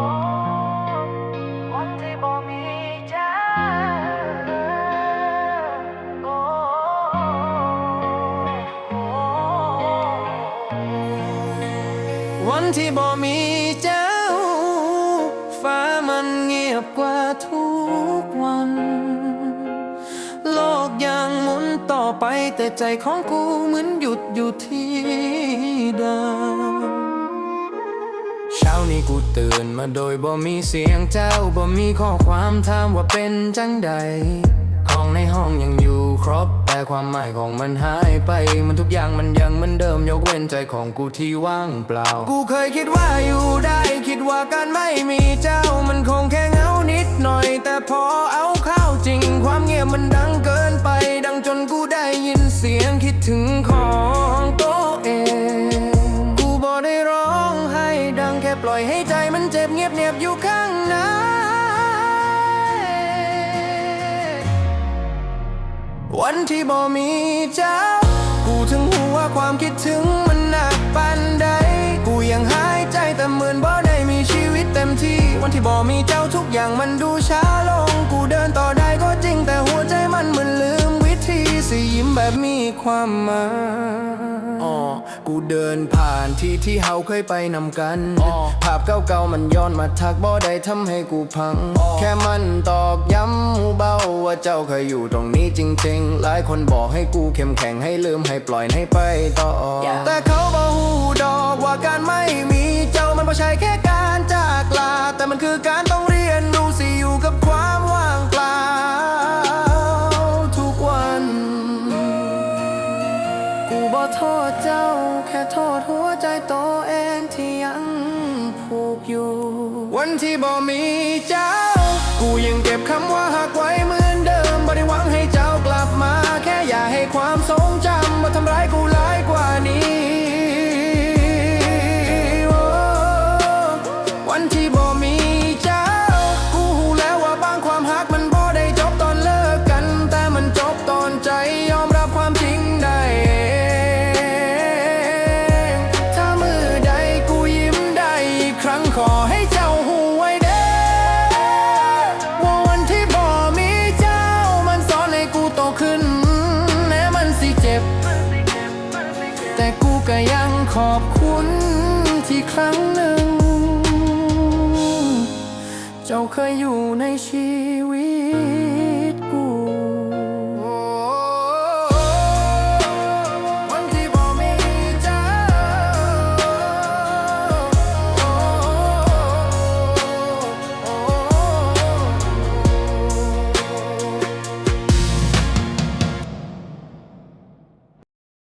วันที่บ่มีเจ้าโอ้วันที่บ่มีเจ้า ฟ้ามันเงียบกว่าทุกวัน โลกยังหมุนต่อไปแต่ใจของกูเหมือนหยุดอยู่ที่เดิม เช้านี้กูตื่นมาโดยบ่มีเสียงเจ้าบ่มีข้อความถามว่าเป็นจังใดของในห้องยังอยู่ครบ แต่ความหมายของมันหายไป มันทุกอย่างมันยังเหมือนเดิมยกเว้นใจของกูที่ว่างเปล่า กูเคยคิดว่าอยู่ได้ คิดว่าการไม่มีเจ้ามันคงแค่เหงานิดหน่อย แต่พอเอาเข้าจริง ความเงียบมันดังเกินไป ดังจนกูได้ยินเสียงคิดถึงขอ ค่ปล่อยให้ใจมันเจ็บเงียบเนียบอยู่ข้างในวันที่บ่มีเจ้า กูถึงหัวาความคิดถึงมันหนักปานใด กูยังหายใจแต่เหมือนบ่ได้มีชีวิตเต็มที่ วันที่บ่มีเจ้าทุกอย่างมันดูช้าลง กูเดินต่อได้ก็จริงแต่หัวใจมันเหมือนลืม สิยิ้มแบบมีความหมายอ๋อกูเดินผ่านที่ที่เฮาเคยไปนำกัน ภาพเก่าๆมันย้อนมาทักบ่ได้ทำให้กูพัง แค่มันตอกย้ำหูเบาว่าเจ้าเคยอยู่ตรงนี้จริงๆ หลายคนบอกให้กูเข้มแข็งให้ลืมให้ปล่อยให้ไปต่อ แต่เขาบอกหูดอกว่าการไม่มีเจ้ามันไม่ใช่แค่การจากลา แต่มันคือการต้องเรีย กูบ่โทษเจ้า แค่โทษหัวใจตัวเองที่ยังผูกอยู่ วันที่บ่มีเจ้า กูยังเก็บคำว่า แต่กูก็ยังขอบคุณที่ครั้งหนึ่ง เจ้าเคยอยู่ในชีวิต